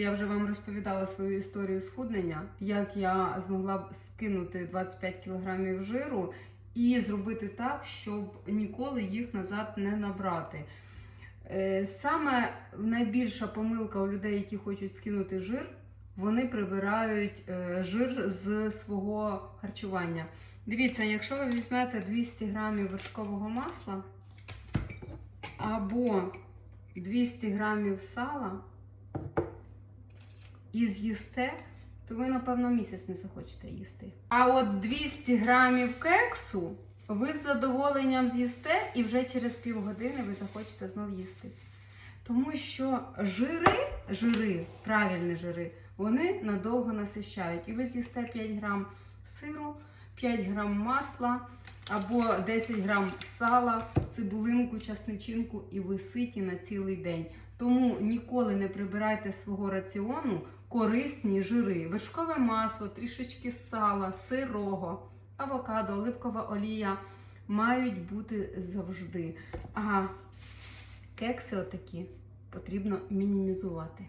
Я вже вам розповідала свою історію схуднення, як я змогла скинути 25 кілограмів жиру і зробити так, щоб ніколи їх назад не набрати. Е, Саме найбільша помилка у людей, які хочуть скинути жир, вони прибирають е, жир з свого харчування. Дивіться, якщо ви візьмете 200 грамів вершкового масла або 200 грамів сала і з'їсте, то ви, напевно, місяць не захочете їсти. А от 200 грамів кексу ви з задоволенням з'їсте, і вже через півгодини ви захочете знов їсти. Тому що жири, жири, правильні жири, вони надовго насищають. І ви з'їсте 5 грам сиру, 5 грам масла або 10 грам сала, цибулинку, часничинку, і ви ситі на цілий день. Тому ніколи не прибирайте свого раціону корисні жири, вершкове масло, трішечки сала, сирого, авокадо, оливкова олія мають бути завжди. А кекси отакі потрібно мінімізувати.